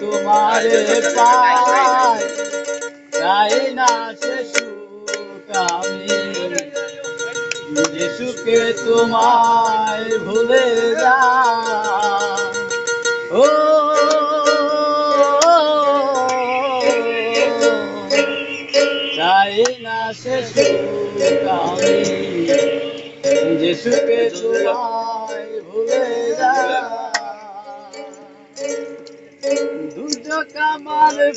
তোমারে পাই চাই না সে সুখ সুখে তোমায় ভুলে যা ও চাই না সে সুখ যে সুখে তোমায় ভুলে যা দুর্যোগ